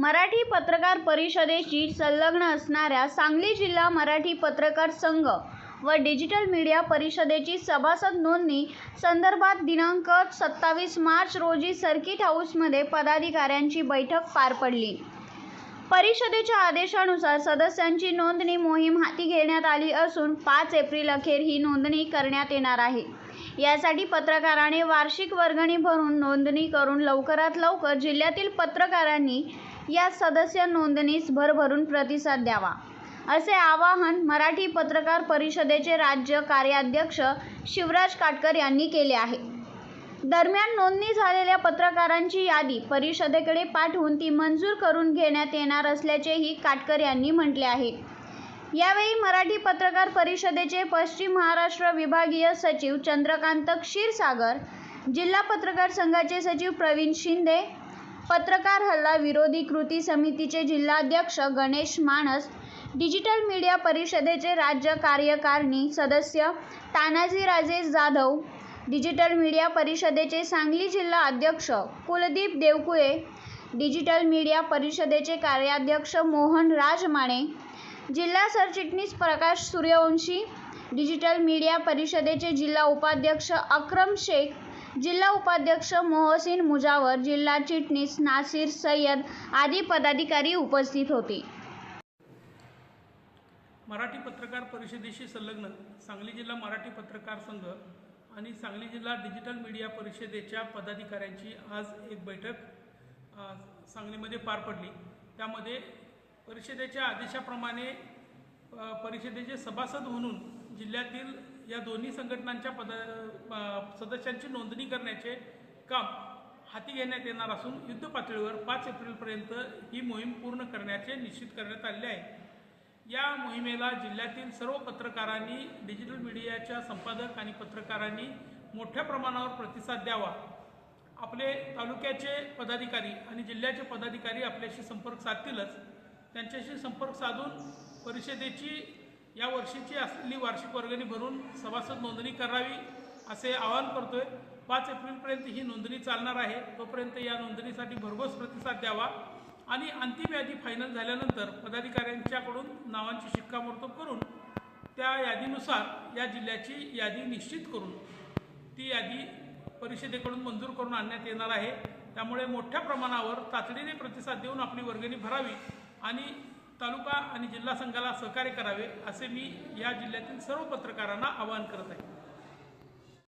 मराठी पत्रकार परिषदेशी संलग्न असणाऱ्या सांगली जिल्हा मराठी पत्रकार संघ व डिजिटल मीडिया परिषदेची सभासद नोंदणी संदर्भात दिनांक सत्तावीस मार्च रोजी सर्किट हाऊसमध्ये पदाधिकाऱ्यांची बैठक पार पडली. परिषदेच्या आदेशानुसार सदस्यांची नोंदणी मोहीम हाती घेण्यात आली असून पाच एप्रिल अखेर ही नोंदणी करण्यात येणार आहे. यासाठी पत्रकाराने वार्षिक वर्गणी भरून नोंदणी करून लवकरात लवकर जिल्ह्यातील पत्रकारांनी या सदस्य नोंदणीस भरभरून प्रतिसाद द्यावा. असे आवाहन मराठी पत्रकार परिषदेचे राज्य कार्याध्यक्ष शिवराज काटकर यांनी केले आहे. दरम्यान नोंदणी झालेल्या पत्रकारांची यादी परिषदेकडे पाठवून ती मंजूर करून घेण्यात येणार असल्याचेही काटकर यांनी म्हटले आहे. यावेळी मराठी पत्रकार परिषदेचे पश्चिम महाराष्ट्र विभागीय सचिव चंद्रकांत क्षीरसागर जिल्हा पत्रकार संघाचे सचिव प्रवीण शिंदे पत्रकार हल्ला विरोधी कृती समितीचे जिल्हाध्यक्ष गणेश मानस डिजिटल मीडिया परिषदेचे राज्य कार्यकारिणी सदस्य तानाजीराजे जाधव डिजिटल मीडिया परिषदेचे सांगली जिल्हा अध्यक्ष कुलदीप देवकुळे डिजिटल मीडिया परिषदेचे कार्याध्यक्ष मोहन राजमाणे जिल्हा सरचिटणीस प्रकाश सूर्यवंशी डिजिटल मीडिया परिषदेचे जिल्हा उपाध्यक्ष अक्रम शेख जिल्हा उपाध्यक्ष मोहसिन मुजावर जिल्हा चिटणीस नासिर सय्यद आदी पदाधिकारी उपस्थित होते. मराठी पत्रकार परिषदेशी संलग्न सांगली जिल्हा मराठी पत्रकार संघ आणि सांगली जिल्हा डिजिटल मीडिया परिषदेच्या पदाधिकाऱ्यांची आज एक बैठक सांगलीमध्ये पार पडली. त्यामध्ये परिषदेच्या आदेशाप्रमाणे परिषदेचे सभासद म्हणून जिल्ह्यातील या दोन्ही संघटनांच्या पद सदस्यांची नोंदणी करण्याचे काम हाती घेण्यात येणार असून युद्ध पातळीवर पाच एप्रिलपर्यंत ही मोहीम पूर्ण करण्याचे निश्चित करण्यात आले आहे. या मोहिमेला जिल्ह्यातील सर्व पत्रकारांनी डिजिटल मीडियाच्या संपादक आणि पत्रकारांनी मोठ्या प्रमाणावर प्रतिसाद द्यावा. आपले तालुक्याचे पदाधिकारी आणि जिल्ह्याचे पदाधिकारी आपल्याशी संपर्क साधतीलच. त्यांच्याशी संपर्क साधून परिषदेची या वर्षीची असलेली वार्षिक वर्गणी भरून सभासद नोंदणी करावी असे आवाहन करतोय. पाच एप्रिलपर्यंत ही नोंदणी चालणार आहे. तोपर्यंत या नोंदणीसाठी भरघोस प्रतिसाद द्यावा आणि अंतिम यादी फायनल झाल्यानंतर पदाधिकाऱ्यांच्याकडून नावांची शिक्कामोर्तब करून त्या यादीनुसार या जिल्ह्याची यादी निश्चित करून ती यादी परिषदेकडून मंजूर करून आणण्यात येणार आहे. त्यामुळे मोठ्या प्रमाणावर तातडीने प्रतिसाद देऊन आपली वर्गणी भरावी आणि तालुका आणि जिल्हा संघाला सहकार्य करावे असे मी या जिल्ह्यातील सर्व पत्रकारांना आवाहन करत आहे.